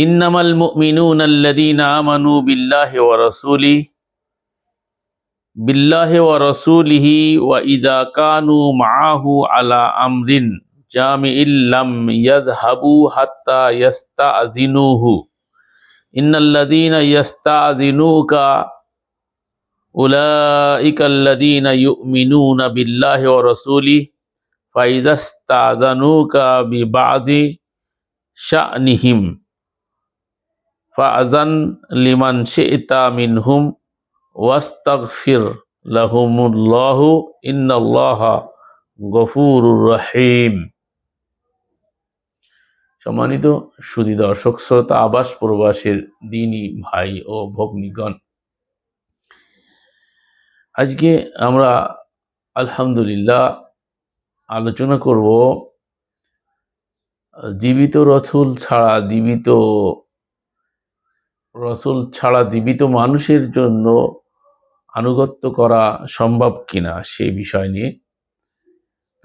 إنما المؤمنون الذين آمنوا بالله ورسوله بالله ورسوله وإذا كانوا معه على أمر جامع لم يذهبوا حتى يستأذنوه إن الذين يستأذنوك أولئك الذين يؤمنون بالله ورسوله فإذا استأذنوك ببعض شأنهم فأذن لمن ফাজান লিমান সে শেতা মিনহুম ওয়াস্তাগফির লাহুমুল্লাহ ইন্নাল্লাহ গফুর রহিম। সম্মানিত সুদী দর্শক, শ্রোতা, আবাস প্রবাসের দিনী ভাই ও ভগ্নীগণ, আজকে আমরা আলহামদুলিল্লাহ আলোচনা করব জীবিত রথুল ছাড়া জীবিত রসুল ছাড়া জীবিত মানুষের জন্য আনুগত্য করা সম্ভব কিনা সে বিষয় নিয়ে।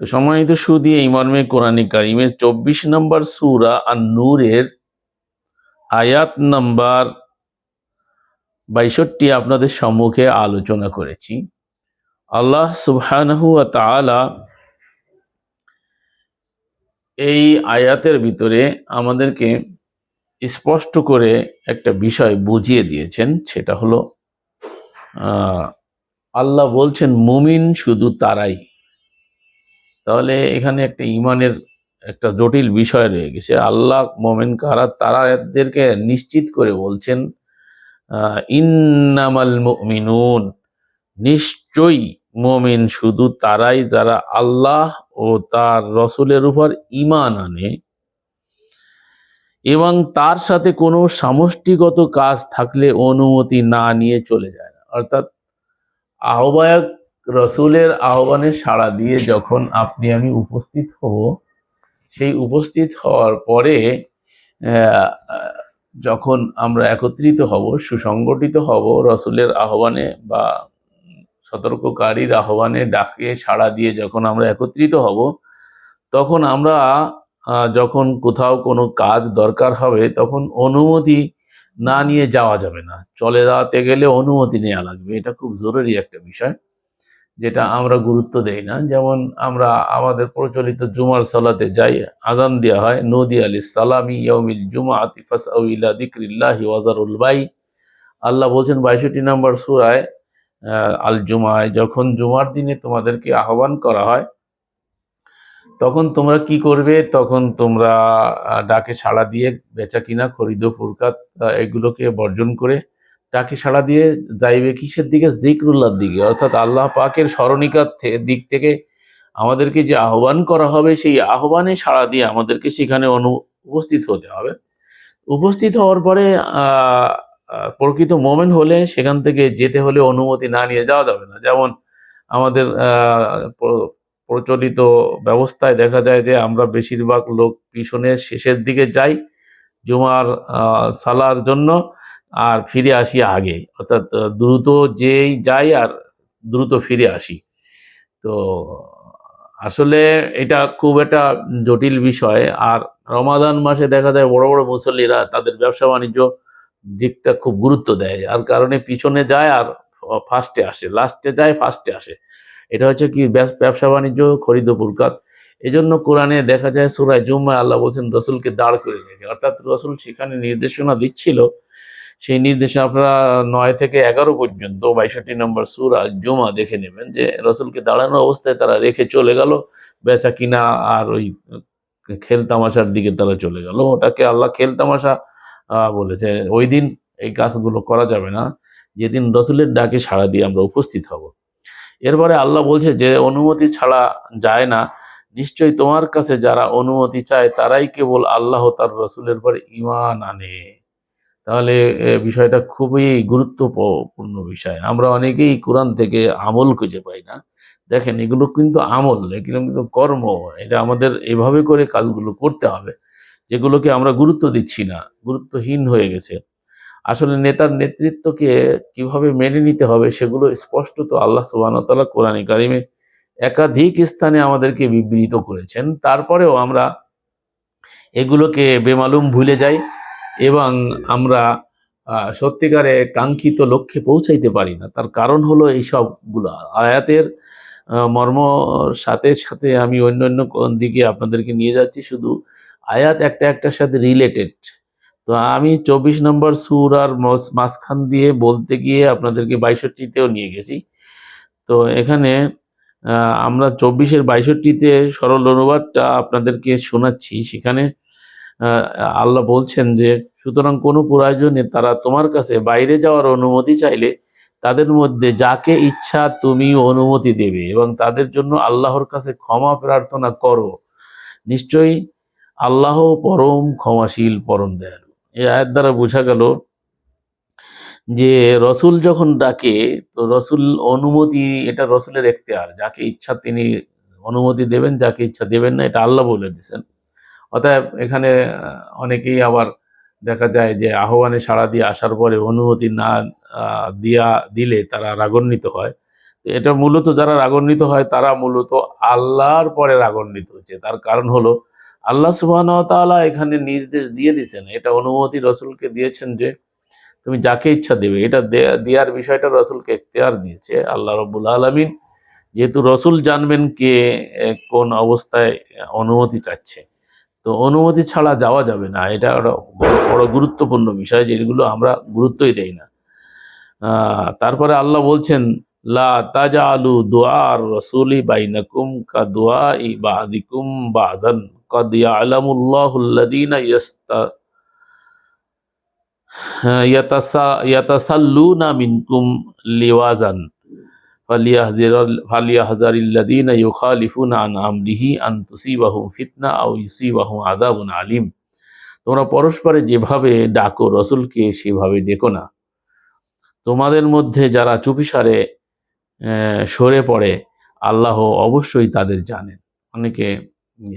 তো সম্মানিত সুদি এই মর্মে কোরআনিক কারিমের চব্বিশ নম্বর সুরা আর নূরের আয়াত নাম্বার বাইষট্টি আপনাদের সম্মুখে আলোচনা করেছি। আল্লাহ তাআলা এই আয়াতের ভিতরে আমাদেরকে স্পষ্ট করে একটা বিষয় বুঝিয়ে দিয়েছেন, সেটা হলো আল্লাহ বলছেন, মুমিন শুধু তারাই। তাহলে এখানে একটা ইমানের একটা জটিল বিষয় রয়ে গেছে। আল্লাহ মোমেন কারা? তারাদেরকে নিশ্চিত করে বলছেন ইন্নামাল মুমিনুন। নিশ্চয়ই মোমিন শুধু তারাই যারা আল্লাহ ও তার রসুলের উপর ইমান আনে। এবং তার সাথে কোনো সমষ্টিগত কাজ থাকলে অনুমতি না নিয়ে চলে যায় না। অর্থাৎ আহ্বায়ক রসুলের আহ্বানে সাড়া দিয়ে যখন আপনি, আমি উপস্থিত হব, সেই উপস্থিত হওয়ার পরে যখন আমরা একত্রিত হব, সুসংগঠিত হব, রসুলের আহ্বানে বা সতর্ককারীর আহ্বানে ডাকে সাড়া দিয়ে যখন আমরা একত্রিত হব, তখন আমরা যখন কোথাও কোনো কাজ দরকার হবে, তখন অনুমতি না নিয়ে যাওয়া যাবে না। চলে যাওয়াতে গেলে অনুমতি নেওয়া লাগবে। এটা খুব জরুরি একটা বিষয়, যেটা আমরা গুরুত্ব দেই না। যেমন আমরা আমাদের প্রচলিত জুমার সালাতে যাই, আজান দেওয়া হয়, নদী আলী সালামি ইয়মিল জুমা আতিফাস ইলা দিক্রিল্লাহি ওয়াজারুল বাই। আল্লাহ বলছেন বাইষট্টি নম্বর সুরায় আল জুমায় যখন জুমার দিনে তোমাদেরকে আহ্বান করা হয় তখন তোমরা কি করবে? তখন তোমরা ডাকে সাড়া দিয়ে বেচা কিনা খরিদ ফুরকাত এগুলোকে বর্জন করে ডাকে সাড়া দিয়ে যাইবে কিসের দিকে? জিক্রুল্লাহর দিকে। অর্থাৎ আল্লাহ পাকের স্মরণিকার দিক থেকে আমাদেরকে যে আহ্বান করা হবে, সেই আহ্বানে সাড়া দিয়ে আমাদেরকে সেখানে অনু, উপস্থিত হতে হবে। উপস্থিত হওয়ার পরে প্রকৃত মোমেন হলে সেখান থেকে যেতে হলে অনুমতি না নিয়ে যাওয়া যাবে না। যেমন আমাদের প্রচলিত ব্যবস্থায় দেখা যায় যে আমরা বেশিরভাগ লোক পিছনের শেষের দিকে যাই, জুমার সালার জন্য আর ফিরে আসি আগে। অর্থাৎ দ্রুত যেই যাই আর দ্রুত ফিরে আসি। তো, আসলে এটা খুব একটা জটিল বিষয়। আর রমাদান মাসে দেখা যায় বড় বড় মুসল্লিরা তাদের ব্যবসা বাণিজ্য দিকটা খুব গুরুত্ব দেয়। আর কারণে পিছনে যায় আর ফার্স্টে আসে, লাস্টে যায়, ফার্স্টে আসে। এটা হচ্ছে কি ব্যব- ব্যবসা বাণিজ্য খরিদ ও পুরকাত। এই জন্য কোরআনে দেখা যায় সুরায় জুম্মায় আল্লাহ বলছেন, রসুলকে দাঁড় করে রেখে। অর্থাৎ রসুল সেখানে নির্দেশনা দিচ্ছিল। সেই নির্দেশে আপনারা নয় থেকে এগারো পর্যন্ত বাইষট্টি নম্বর সুরা জুমা দেখে নেবেন যে রসুলকে দাঁড়ানো অবস্থায় তারা রেখে চলে গেল। বেচা কিনা আর ওই খেল তামাশার দিকে তারা চলে গেল। ওটাকে আল্লাহ খেল তামাশা বলেছে। ওই দিন এই কাজগুলো করা যাবে না। যেদিন রসুলের ডাকে সাড়া দিয়ে আমরা উপস্থিত হব। এরপরে আল্লাহ বলছে যে অনুমতি ছাড়া যায় না। নিশ্চয়ই তোমার কাছে যারা অনুমতি চায়, তারাই কেবল আল্লাহ তার রসুলের পরে ইমান আনে। তাহলে বিষয়টা খুবই গুরুত্বপূর্ণ বিষয়। আমরা অনেকেই কোরআন থেকে আমল খুঁজে পাই না। দেখেন, এগুলো কিন্তু আমল, এগুলো কিন্তু কর্ম। এটা আমাদের এভাবে করে কাজগুলো করতে হবে, যেগুলোকে আমরা গুরুত্ব দিচ্ছি না, গুরুত্বহীন হয়ে গেছে। আসলে নেতার নেতৃত্বকে কীভাবে মেনে নিতে হবে সেগুলো স্পষ্টত আল্লাহ সুবাহতাল্লাহ কোরআন কারিমে একাধিক স্থানে আমাদেরকে বিবৃত করেছেন। তারপরেও আমরা এগুলোকে বেমালুম ভুলে যাই এবং আমরা সত্যিকারে কাঙ্ক্ষিত লক্ষ্যে পৌঁছাইতে পারি না। তার কারণ হলো এই সবগুলো আয়াতের মর্ম সাথে সাথে আমি অন্য অন্য দিকে আপনাদেরকে নিয়ে যাচ্ছি। শুধু আয়াত একটা একটার সাথে রিলেটেড তো আমি চব্বিশ নম্বর সুর আর মাঝখান দিয়ে বলতে গিয়ে আপনাদেরকে বাইষট্টিতেও নিয়ে গেছি। তো এখানে আমরা চব্বিশের বাইষট্টিতে সরল অনুবাদটা আপনাদেরকে শোনাচ্ছি। সেখানে আল্লাহ বলছেন যে, সুতরাং কোনো প্রয়োজনে তারা তোমার কাছে বাইরে যাওয়ার অনুমতি চাইলে তাদের মধ্যে যাকে ইচ্ছা তুমি অনুমতি দেবে এবং তাদের জন্য আল্লাহর কাছে ক্ষমা প্রার্থনা করো। নিশ্চয়ই আল্লাহ পরম ক্ষমাশীল পরম দয়ালু। এই আয়াত দ্বারা বোঝা গেল যে রসুল যখন ডাকে, তো রসুল অনুমতি, এটা রসুলের এখতিয়ার। যাকে ইচ্ছা তিনি অনুমতি দেবেন, যাকে ইচ্ছা দেবেন না, এটা আল্লাহ বলে দিছেন অতএব এখানে অনেকেই আবার দেখা যায় যে আহ্বানে সাড়া দিয়ে আসার পরে অনুমতি না দিয়া দিলে তারা রাগান্বিত হয়। এটা মূলত যারা রাগান্বিত হয়, তারা মূলত আল্লাহর পরে রাগান্বিত হচ্ছে। তার কারণ হলো আল্লাহ সুবহান তাআলা এখানে নির্দেশ দিয়ে দিয়েছেন। এটা অনুমতি রসুলকে দিয়েছেন যে, তুমি যাকে ইচ্ছা দেবে, এটা দেওয়ার বিষয়টা রসুলকে এখতিয়ার দিয়েছে, আল্লাহ রব্বুল আলমিন। যেহেতু রসুল জানবেন কে কোন অবস্থায় অনুমতি চাচ্ছে। তো অনুমতি ছাড়া যাওয়া যাবে না, এটা বড় গুরুত্বপূর্ণ বিষয়, যেগুলো আমরা গুরুত্বই দেই না। তারপরে আল্লাহ বলছেন, লা তাজা আলু দোয়ার রসুলি বাইনাকুম কা দোয়া ই বাদিকুম বাদান কদ ইয়ালামুল্লাহুল্লাযীনা ইয়াস্তা ইয়াতাসা- ইয়াতাসাল্লুনা মিনকুম লিওয়াজান ফালিয়াহজিরাল- ফালিয়াহজারিল্লাযীনা ইউখালিফুনা আন আমরিহি আন তুসিবাহুম ফিতনা আও ইউসিবাহুম আযাবুন আলিম তোমরা পরস্পরে যেভাবে ডাকো, রসুলকে সেভাবে ডেকো না। তোমাদের মধ্যে যারা চুপিসারে সরে পড়ে, আল্লাহ অবশ্যই তাদের জানেন। অনেকে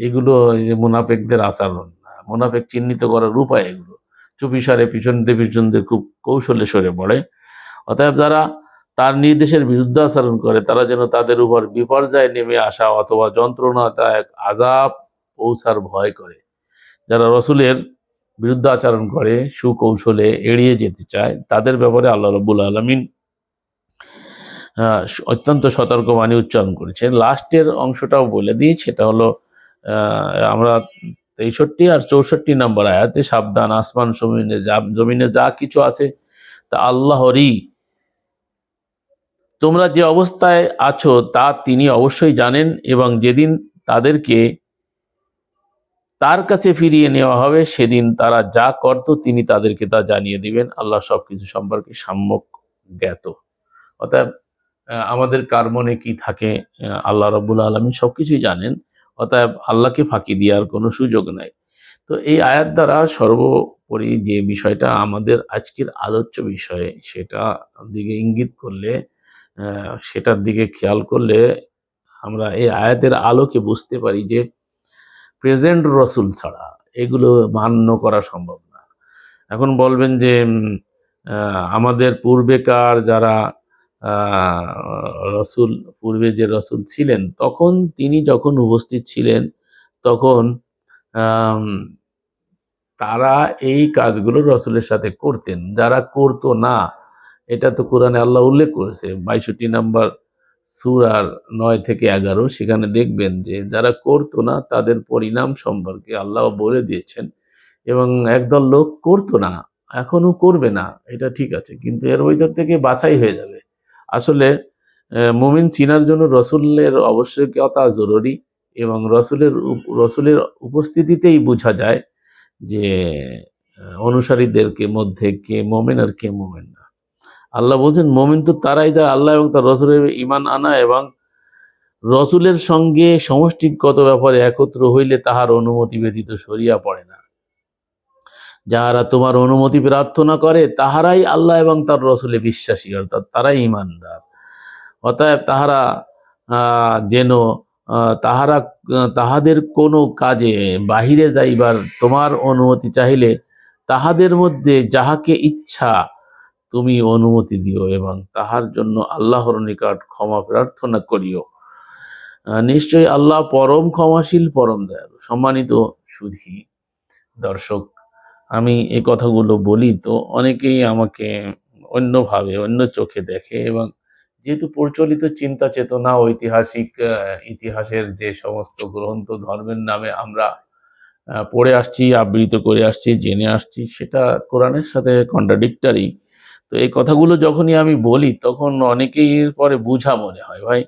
এগুলো যে মুনাফেকদের আচরণ, মুনাফেক চিহ্নিত করার উপায় এগুলো। চুপিসারে পিছন দিয়ে পিছন দিয়ে খুব কৌশলে সরে পড়ে। অতএব যারা তার নির্দেশের বিরুদ্ধে আচরণ করে, তারা যেন তাদের উপর বিপর্যয় নেমে আসা অথবা যন্ত্রণাদায়ক আজাব পৌঁছার ভয় করে। যারা রসুলের বিরুদ্ধে আচরণ করে, সুকৌশলে এড়িয়ে যেতে চায়, তাদের ব্যাপারে আল্লাহ রবুল আলমিন অত্যন্ত সতর্কবাণী উচ্চারণ করেছেন। লাস্টের অংশটাও বলে দিই, সেটা হলো আমরা তেষট্টি আর চৌষট্টি নম্বর আয়াতে সাবধান আসমান জমিনে যা জমিনে যা কিছু আছে তা আল্লাহরই। তোমরা যে অবস্থায় আছো তা তিনি অবশ্যই জানেন এবং যেদিন তাদেরকে তার কাছে ফিরিয়ে নেওয়া হবে সেদিন তারা যা করত তিনি তাদেরকে তা জানিয়ে দিবেন। আল্লাহ সবকিছু সম্পর্কে সাম্যক জ্ঞাত। আহ, আমাদের কার মনে কি থাকে আল্লাহ রব্বুল আলমী সব কিছুই জানেন। অতএব আল্লাহকে ফাঁকি দেওয়ার কোনো সুযোগ নাই। তো এই আয়াত দ্বারা সর্বোপরি যে বিষয়টা আমাদের আজকের আলোচ্য বিষয়, সেটা দিকে ইঙ্গিত করলে সেটার দিকে খেয়াল করলে আমরা এই আয়াতের আলোকে বুঝতে পারি যে প্রেজেন্ট রসুল ছাড়া এগুলো মান্য করা সম্ভব না। এখন বলবেন যে আমাদের পূর্বেকার যারা রসুল, পূর্বে যে রসুল ছিলেন, তখন তিনি যখন উপস্থিত ছিলেন, তখন তারা এই কাজগুলো রসুলের সাথে করতেন। যারা করতো না, এটা তো কোরআনে আল্লাহ উল্লেখ করেছে। বাইষট্টি নাম্বার সুরার নয় থেকে এগারো, সেখানে দেখবেন যে যারা করতো না, তাদের পরিণাম সম্পর্কে আল্লাহ বলে দিয়েছেন এবং একদল লোক করতো না এখনও করবে না, এটা ঠিক আছে। কিন্তু এর ভিতর থেকে বাছাই হয়ে যাবে। আসলে মুমিন চিনার জন্য রসুলের আবশ্যকতা জরুরি এবং রসুলের রসুলের উপস্থিতিতেই বোঝা যায় যে অনুসারীদেরকে মধ্যে কে মোমেন আর কে মোমেন না। আল্লাহ বলছেন, মোমিন তো তারাই যা আল্লাহ এবং তার রসুলের ইমান আনা এবং রসুলের সঙ্গে সমষ্টিগত ব্যাপারে একত্র হইলে তাহার অনুমতি ব্যতীত সরিয়া পড়ে না। যাহারা তোমার অনুমতি প্রার্থনা করে, তাহারাই আল্লাহ এবং তার রসুলে বিশ্বাসী, অর্থাৎ তারাই ইমানদার। অতএব তাহারা যেন তাহারা তাহাদের কোনো কাজে বাহিরে যাইবার তোমার অনুমতি চাহিলে, তাহাদের মধ্যে যাহাকে ইচ্ছা, তুমি অনুমতি দিও এবং তাহার জন্য আল্লাহর নিকট ক্ষমা প্রার্থনা করিও। নিশ্চয়ই আল্লাহ পরম ক্ষমাশীল, পরম দয়ালু, সম্মানিত সুধী, দর্শক আমি এই কথাগুলো বলি তো অনেকেই আমাকে অন্যভাবে, অন্য চোখে দেখে এবং যেহেতু প্রচলিত চিন্তা চেতনা ঐতিহাসিক ইতিহাসের যে সমস্ত গ্রন্থ ধর্মের নামে আমরা পড়ে আসছি, আবৃত করে আসছি, জেনে আসছি, সেটা কোরআনের সাথে কন্ট্রাডিক্টারি তো এই কথাগুলো যখনই আমি বলি, তখন অনেকেই পরে বুঝা মনে হয়, ভাই।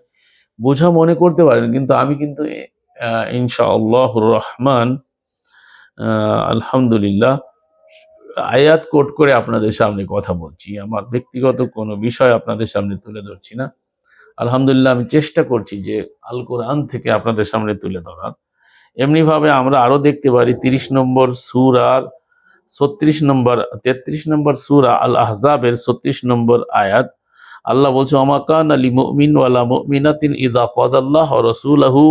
বোঝা মনে করতে পারেন, কিন্তু আমি কিন্তু ইনশাআল্লাহ রহমান আলহামদুলিল্লাহ আয়াত কোট করে আপনাদের সামনে কথা বলছি। আমার ব্যক্তিগত কোনো বিষয় আপনাদের সামনে তুলে ধরছি না। আলহামদুলিল্লাহ, আমি চেষ্টা করছি যে আল কোরআন থেকে আপনাদের সামনে তুলে ধরার। এমনিভাবে আমরা আরও দেখতে পারি তিরিশ নম্বর সুর আর ছত্রিশ নম্বর, তেত্রিশ নম্বর সুরা আল আহজাবের ছত্রিশ নম্বর আয়াত। আল্লাহ বলছে অমাকান আলী মুমিন ওয়ালা ইদা কদাল্লাহ রসুলাহু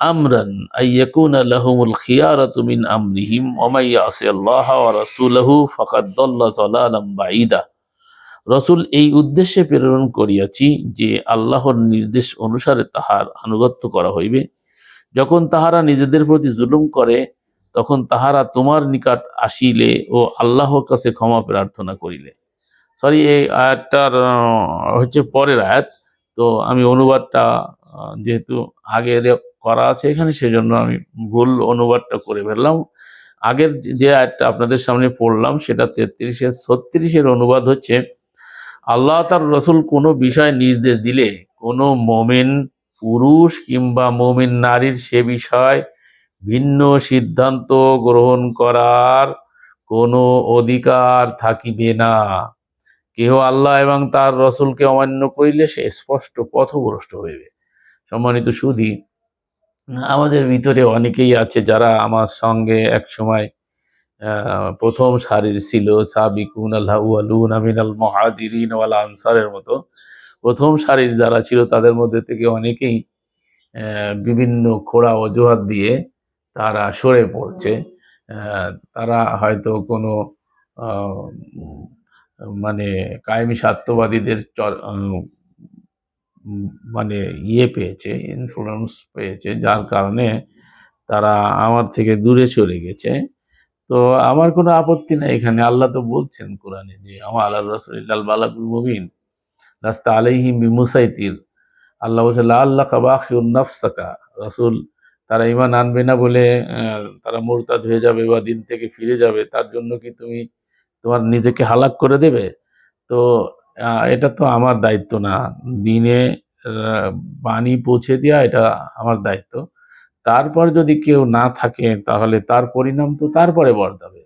আমরান আইয়াকুনা লাহুমুল খিয়ারাতু মিন আমরিহিম, ওয়া মাই ইয়াসি আল্লাহ ওয়া রাসূলাহু ফাকাদ দাল্লা বাঈদা। রসুল এই উদ্দেশ্যে প্রেরণ করিয়াছি যে আল্লাহর নির্দেশ অনুসারে তাহার আনুগত্য করা হইবে। যখন তাহারা নিজেদের প্রতি জুলুম করে, তখন তাহারা তোমার নিকট আসিলে ও আল্লাহর কাছে ক্ষমা প্রার্থনা করিলে। সরি, এই আয়াতটার হচ্ছে পরের আয়াত। তো আমি অনুবাদটা যেহেতু আগে করা আছে এখানে, সেজন্য আমি ভুল অনুবাদটা করে ফেললাম। আগের যে- আয়টা আপনাদের সামনে পড়লাম, সেটা তেত্রিশের ছত্রিশের অনুবাদ হচ্ছে, আল্লাহ তার রসুল কোনো বিষয় নির্দেশ দিলে, কোনো মোমেন পুরুষ কিংবা মোমেন নারীর সে বিষয় ভিন্ন সিদ্ধান্ত গ্রহণ করার কোনো অধিকার থাকিবে না। কেহ আল্লাহ এবং তার রসুলকে অমান্য করিলে সে স্পষ্ট পথভ্রষ্ট হইবে। সম্মানিত সুধী আমাদের ভিতরে অনেকেই আছে যারা আমার সঙ্গে এক সময় প্রথম সারির ছিল, সাবিকুন আল্লাহুন আমিনাল মহাজিরিন ওয়াল আনসারের মতো। প্রথম সারির যারা ছিল তাদের মধ্যে থেকে অনেকেই বিভিন্ন খোড়া অজুহাত দিয়ে তারা সরে পড়ছে। তারা হয়তো কোনো মানে কায়েমি স্বার্থবাদীদের মানে ইয়ে পেয়েছে ইনফ্লুয়েন্স পেয়েছে, যার কারণে তারা আমার থেকে দূরে চলে গেছে। তো আমার কোনো আপত্তি নাই এখানে, আল্লাহ তো বলছেন কোরআনে যে আমার আল্লাহ রসুল বালাকুল মুবিন রাস্তা আলাইহিম বিমুসাইতির। আল্লাহ বলছে আল্লাহ কাবাখিউন নাফসাকা। রসুল, তারা ইমান আনবে না বলে তারা মোরতাদ হয়ে যাবে বা দিন থেকে ফিরে যাবে, তার জন্য কি তুমি তোমার নিজেকে হালাক করে দেবে? তো এটা তো আমার দায়িত্ব না। দিনে বাণী পৌঁছে দেওয়া, এটা আমার দায়িত্ব। তারপর যদি কেউ না থাকে, তাহলে তার পরিণাম তো তারপরে বর্তাবে।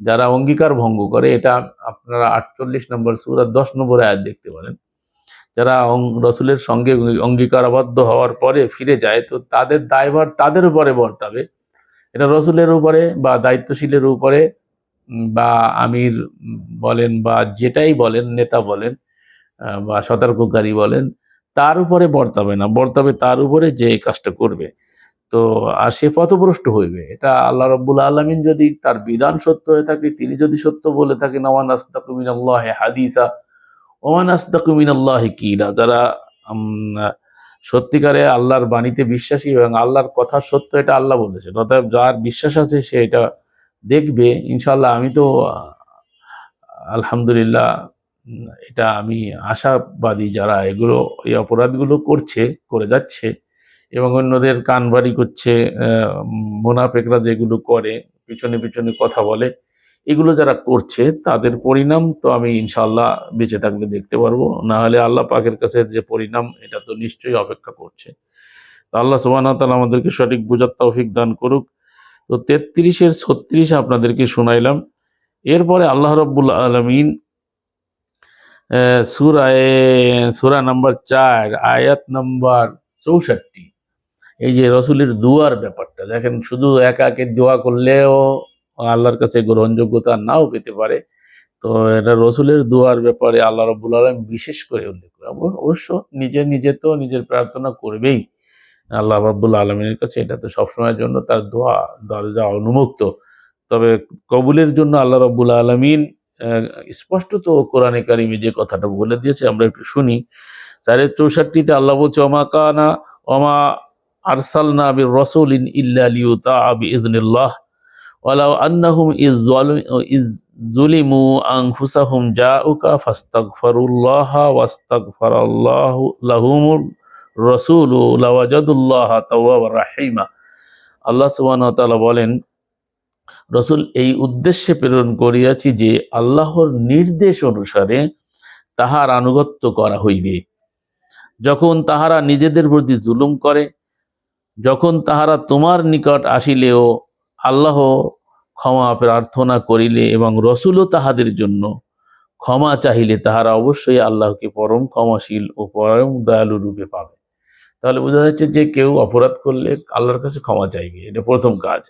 যারা অঙ্গীকার ভঙ্গ করে, এটা আপনারা আটচল্লিশ নম্বর সুরাত দশ নম্বর আয়াত দেখতে পারেন। যারা রসুলের সঙ্গে অঙ্গীকারাবদ্ধ হওয়ার পরে ফিরে যায়, তো তাদের দায়ভার তাদের উপরে বর্তাবে। এটা রসুলের উপরে বা দায়িত্বশীলের উপরে বা আমির বলেন বা যেটাই বলেন, নেতা বলেন বা সতর্ককারী বলেন, তার উপরে বর্তাবে না। বর্তাবে তার উপরে যে কাজটা করবে। তো, আর সে পথভ্রষ্ট হইবে। এটা আল্লাহ রব্বুল আলমিন যদি তার বিধান সত্য হয়ে থাকে, তিনি যদি সত্য বলে থাকেন ওমান আস্তাকুমিন আল্লাহ হাদিসা ওমান আস্তাকুমিন আল্লাহ কিলা যারা সত্যিকারে আল্লাহর বাণীতে বিশ্বাসী এবং আল্লাহর কথা সত্য, এটা আল্লাহ বলেছেন। অতএব যার বিশ্বাস আছে, সে এটা দেখবে ইনশাল্লাহ আমি তো, আলহামদুলিল্লাহ, এটা আমি আশাবাদী যারা এগুলো, এই অপরাধগুলো করছে, করে যাচ্ছে এবং অন্যদের কানবাড়ি করছে মোনাফেকরা যেগুলো করে, পিছনে পিছনে কথা বলে, এগুলো যারা করছে, তাদের পরিণাম তো আমি ইনশাল্লাহ বেঁচে থাকলে দেখতে পারব। না হলে আল্লাহ পাকের কাছে যে পরিণাম, এটা তো নিশ্চয়ই অপেক্ষা করছে। তো আল্লাহ সুবাহ তালা আমাদেরকে সঠিক বোঝার তৌফিক দান করুক। তো তেত্রিশের ছত্রিশ আপনাদেরকে শোনাইলাম। এরপরে আল্লাহ রব্বুল আলমিন সুরায় সুরা নাম্বার চার, আয়াত নাম্বার চৌষট্টি। এই যে রসুলের দুয়ার ব্যাপারটা, দেখেন শুধু একা একে দোয়া করলেও আল্লাহর কাছে গ্রহণযোগ্যতা নাও পেতে পারে, তো এটা রসুলের দুয়ার ব্যাপারে আল্লাহ রব্বুল আলম বিশেষ করে উল্লেখ করে। অবশ্য নিজে নিজে তো নিজের প্রার্থনা করবেই। আল্লাহ রব্বুল আলমিনের কাছে, এটা তো সবসময়ের জন্য তার দোয়া, দরজা উন্মুক্ত। তবে কবুলের জন্য আল্লাহ রব্বুল আলমিন স্পষ্টত কোরআনে কারিমে যে কথাটা বলে দিয়েছে, আমরা একটু শুনি। চারের চৌষট্টিতে আল্লাহ বলছে অমা কানা অমা আরসালনা বির রসুলিন ইল্লা লিউতা বি ইজনিল্লাহ ওয়ালাউ আন্নাহুম ইজ ইজ জুলিমু আনফুসাহুম জাউকা ফাস্তাগফিরুল্লাহ ওয়াস্তাগফারাল্লাহু লাহুমুর রাসূলু আল্লাহ তাআলা বলেন, রসুল এই উদ্দেশ্যে প্রেরণ করিয়াছি যে আল্লাহর নির্দেশ অনুসারে তাহার আনুগত্য করা হইবে। যখন তাহারা নিজেদের প্রতি জুলুম করে, যখন তাহারা তোমার নিকট আসিলেও আল্লাহ ক্ষমা প্রার্থনা করিলে এবং রসুলও তাহাদের জন্য ক্ষমা চাহিলে তাহারা অবশ্যই আল্লাহকে পরম ক্ষমাশীল ও পরম দয়ালু রূপে পাবে। তাহলে বোঝা যাচ্ছে যে কেউ অপরাধ করলে আল্লাহর কাছে ক্ষমা চাইবে। এটা প্রথম কাজ।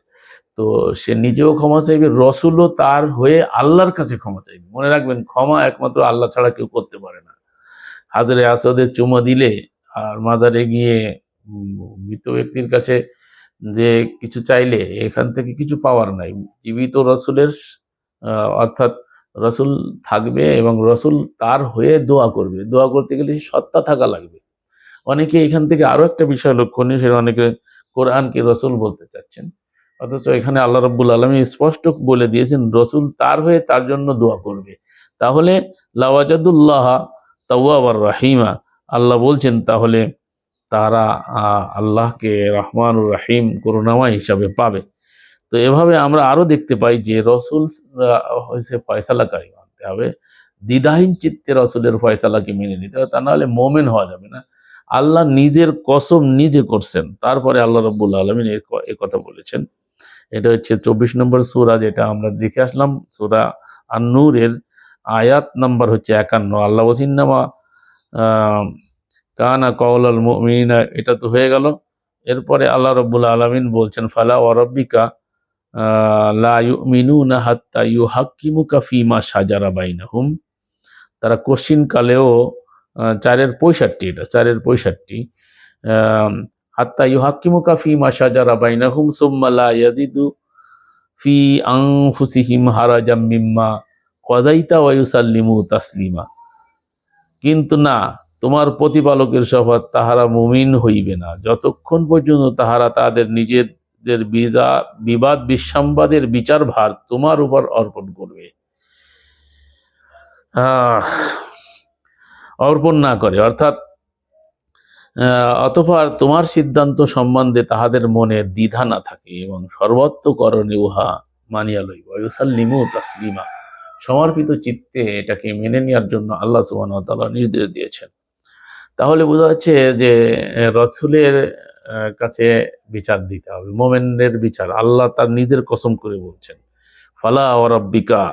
তো সে নিজেও ক্ষমা চাইবে, রসুলও তার হয়ে আল্লাহর কাছে ক্ষমা চাইবে। মনে রাখবেন, ক্ষমা একমাত্র আল্লাহ ছাড়া কেউ করতে পারে না। হাজারে আসদের চুমা দিলে আর মাজারে গিয়ে মৃত ব্যক্তির কাছে যে কিছু চাইলে, এখান থেকে কিছু পাওয়ার নাই। জীবিত রসুলের অর্থাৎ রসুল থাকবে এবং রসুল তার হয়ে দোয়া করবে। দোয়া করতে গেলে সত্তা থাকা লাগবে। অনেকে এখান থেকে আরও একটা বিষয় লক্ষণীয় সেটা অনেকে কোরআনকে রসুল বলতে চাচ্ছেন। অথচ এখানে আল্লাহ রব্বুল আলমী স্পষ্ট বলে দিয়েছেন, রসুল তার হয়ে তার জন্য দোয়া করবে। তাহলে, লাওয়াজাদুল্লাহ তাওয়াবার রাহিমা, আল্লাহ বলছেন, তাহলে তারা আল্লাহকে রহমানুর রাহিম করুণাময় হিসাবে পাবে। তো এভাবে আমরা আরও দেখতে পাই যে, রসুল হয়েছে ফয়সালাকারী মানতে হবে। দ্বিধাহীন চিত্তে রসুলের ফয়সালাকে মেনে নিতে হবে, তা নাহলে মোমেন হওয়া যাবে না। আল্লাহ নিজের কসম নিজে করছেন। তারপরে আল্লাহ রব্বুল আলমিন এ কথা বলেছেন। এটা হচ্ছে চব্বিশ নম্বর সুরা যেটা আমরা দেখে আসলাম। সুরা আন্নুরের আয়াত নাম্বার হচ্ছে একান্ন। আল্লাহ ওসিন্নামা কানা কওলাল মুমিনা এটা তো হয়ে গেল। এরপরে আল্লাহ রব্বুল আলমিন বলছেন ফালা ওয়ারব্বিকা লা ইউমিনুনা হাত্তা ইউহাক্কিমুকা ফিমা সাজারা বাইনাহুম। তারা কোশ্চিন কালেও আহ, চারের পঁয়ষট্টি এটা চারের পঁয়ষট্টি। হাত্তা ইউহাক্কিমুকা ফিমা সাজারা বাইনাহুম সুম্মা লা ইয়াজিদু ফি আনফুসিহিম হারাজাম মিম্মা কদাইতা ওয়া ইউসাল্লিমু তাসলিমা। কিন্তু না তোমার প্রতিপালকের শপথ তাহারা মুমিন হইবে না। যতক্ষণ পর্যন্ত তাহারা তাদের নিজেদের বিজা বিবাদ বিসম্বাদের বিচার ভার তোমার উপর অর্পণ করবে। আহ, অর্পণ না করে। অর্থাৎ অতঃপর তোমার সিদ্ধান্ত সম্বন্ধে তাহাদের মনে দ্বিধা না থাকে এবং সর্বত্রকরণে উহা মানিয়া লইব। ইউসাল্লিমু তাসলিমা। সমর্পিত চিত্তে এটাকে মেনে নেওয়ার জন্য আল্লাহ তাআলা নির্দেশ দিয়েছেন। তাহলে বোঝা যাচ্ছে যে রসুলের কাছে বিচার দিতে হবে। মোমেনের বিচার। আল্লাহ তার নিজের কসম করে বলছেন, ফালা ওরাব্বিকা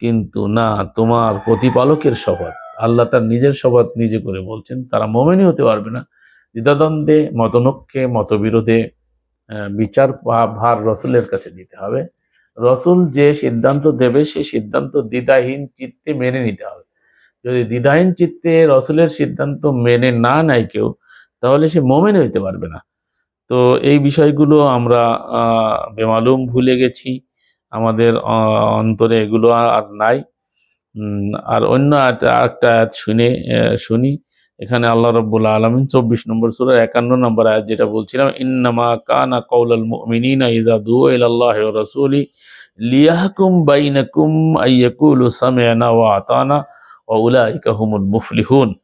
কিন্তু না, তোমার প্রতিপালকের শপথ। আল্লাহ তার নিজের শপথ নিজে করে বলছেন, তারা মোমেনই হতে পারবে না। দ্বিধাদ্বন্দ্বে মতনক্ষে মতবিরোধে বিচার ভার রসুলের কাছে দিতে হবে। রসুল যে সিদ্ধান্ত দেবে সেই সিদ্ধান্ত দ্বিধাহীন চিত্তে মেনে নিতে হবে। যদি দ্বিধাহীন চিত্তে রসুলের সিদ্ধান্ত মেনে না নেয় কেউ, তাহলে সে মোমেন হইতে পারবে না। তো এই বিষয়গুলো আমরা বেমালুম ভুলে গেছি। আমাদের অন্তরে এগুলো আর- নাই। আর অন্য একটা- আয়াত শুনে শুনি। এখানে আল্লাহ রব্বুল আলমিন চব্বিশ নম্বর সুরা, একান্ন নম্বর আয়াত যেটা বলছিলাম, ইন্নামা কানা কৌলাল মুমিনিনা ইজা দু ওয়া রাসূলি লিয়াহকুম বাইনাকুম আইয়াকুলু সামি'না ওয়া আতানা ওয়া উলাইকা হুমুল মুফলিহুন।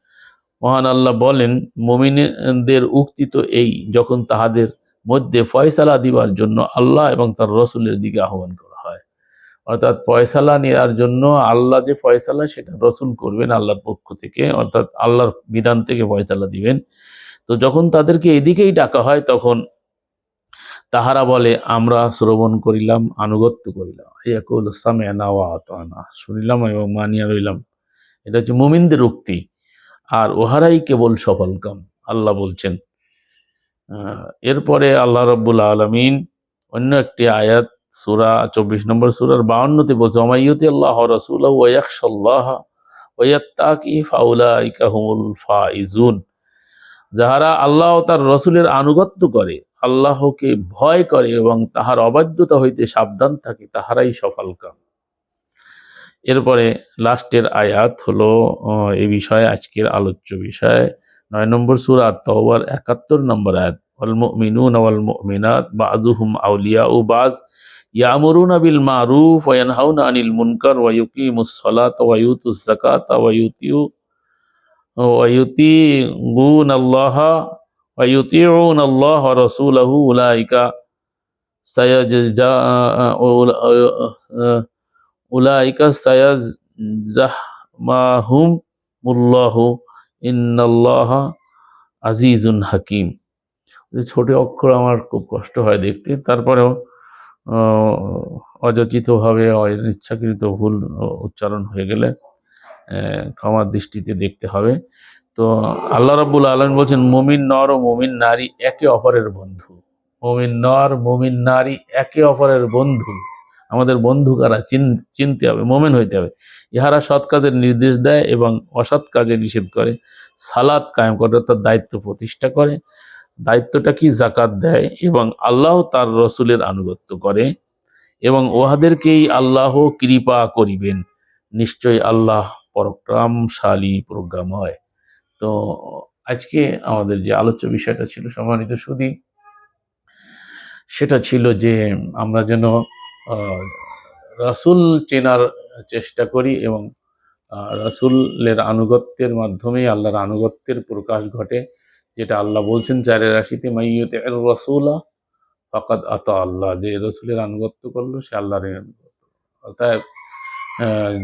মহান আল্লাহ বলেন, মুমিনদের উক্তি তো এই, যখন তাহাদের মধ্যে ফয়সালা দিবার জন্য আল্লাহ এবং তার রসুলের দিকে আহ্বান করা। অর্থাৎ ফয়সালা নেওয়ার জন্য আল্লাহ যে ফয়সালা, সেটা রসুল করবেন আল্লাহর পক্ষ থেকে, অর্থাৎ আল্লাহর বিধান থেকে ফয়সালা দিবেন। তো যখন তাদেরকে এদিকেই ডাকা হয়, তখন তাহারা বলে, আমরা শ্রবণ করিলাম, আনুগত্য করিলাম। ইয়াকুল সামি'না ওয়া আতানা শুনিলাম এবং মানিয়া রইলাম এটা হচ্ছে মুমিনদের উক্তি। আর ওহারাই কেবল সফলকাম আল্লাহ বলছেন এরপরে আল্লাহ রব্বুল আলমিন অন্য একটি আয়াত সুরা, চব্বিশ নম্বর সুরার বাউন্নতে বলছে অমাইয়তি আল্লাহ রসুল ওয়াকশাল্লাহ যাহারা আল্লাহ তার রসুলের আনুগত্য করে, আল্লাহকে ভয় করে এবং তাহার অবাধ্যতা হইতে সাবধান থাকে, তাহারাই সফল কাম। এরপরে লাস্টের আয়াত হলো এই বিষয়ে আজকের আলোচ্য বিষয়, নয় নম্বর সুরা তওবার একাত্তর নম্বর আয়াত, ওয়াল মুমিনুন ওয়াল মুমিনাত বাযুহুম আউলিয়াউ বাজ ইয়ামুরুনা বিল মারুফ ওয়া ইয়ানহাউনা আনিল মুনকার ওয়া ইউকিমুস সালাতা ওয়া ইউতুজ যাকাতা ওয়া ইউতিউ, ওয়া ইউতিউনা আল্লাহ ওয়া ইউতিউনা আল্লাহ ওয়া রাসূলাহু উলাইকা সায়াজজা উলাইকা সায়াজজাহমাহুম মুল্লাহু ইন্নাল্লাহ আজিজুন হাকিম। ছোট অক্ষর আমার খুব কষ্ট হয় দেখতে, তারপরেও অযাচিতভাবে, অনিচ্ছাকৃত ভুল উচ্চারণ হয়ে গেলে ক্ষমার দৃষ্টিতে দেখতে হবে। তো আল্লাহ রাব্বুল আলম বলছেন, মুমিন নর ও মুমিন নারী একে অপরের বন্ধু। মুমিন নর, মুমিন নারী একে অপরের বন্ধু। আমাদের বন্ধু কারা? চিন- চিনতে হবে, মোমেন হইতে হবে। ইহারা সৎ কাজের নির্দেশ দেয় এবং অসৎ কাজে নিষেধ করে। সালাদ কায়েম করে, অর্থাৎ দায়িত্ব প্রতিষ্ঠা করে। দায়িত্বটা কি জাকাত দেয় এবং আল্লাহ তার রসুলের আনুগত্য করে? এবং উহাদেরকেই আল্লাহ কৃপা করিবেন। নিশ্চয় আল্লাহ পরক্রামশালী প্রোগ্রাম হয়। তো আজকে আমাদের যে আলোচ্য বিষয়টা ছিল, সম্মানিত সুদী সেটা ছিল যে আমরা যেন রাসূল চেনার চেষ্টা করি এবং রাসূলের আনুগত্যের মাধ্যমে আল্লাহর আনুগত্যের প্রকাশ ঘটে। যেটা আল্লাহ বলছেন চারের রাশিতে মাইয়তে রসুলা, ফাকাদ আতা আল্লাহ। যে রসুলের আনুগত্য করল, সে আল্লাহর আনুগত্য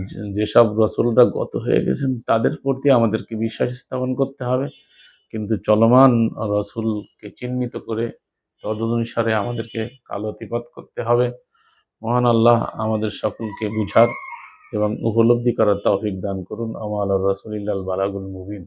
যে- যেসব রসুলরা গত হয়ে গেছেন, তাদের প্রতি আমাদেরকে বিশ্বাস স্থাপন করতে হবে। কিন্তু চলমান রসুলকে চিহ্নিত করে তদনুসারে আমাদেরকে কাল অতিপাত করতে হবে। মহান আল্লাহ আমাদের সকলকে বুঝার এবং উপলব্ধি করার তৌফিক দান করুন। আমার রসুলিল্লাল বালাগুল মুবিন।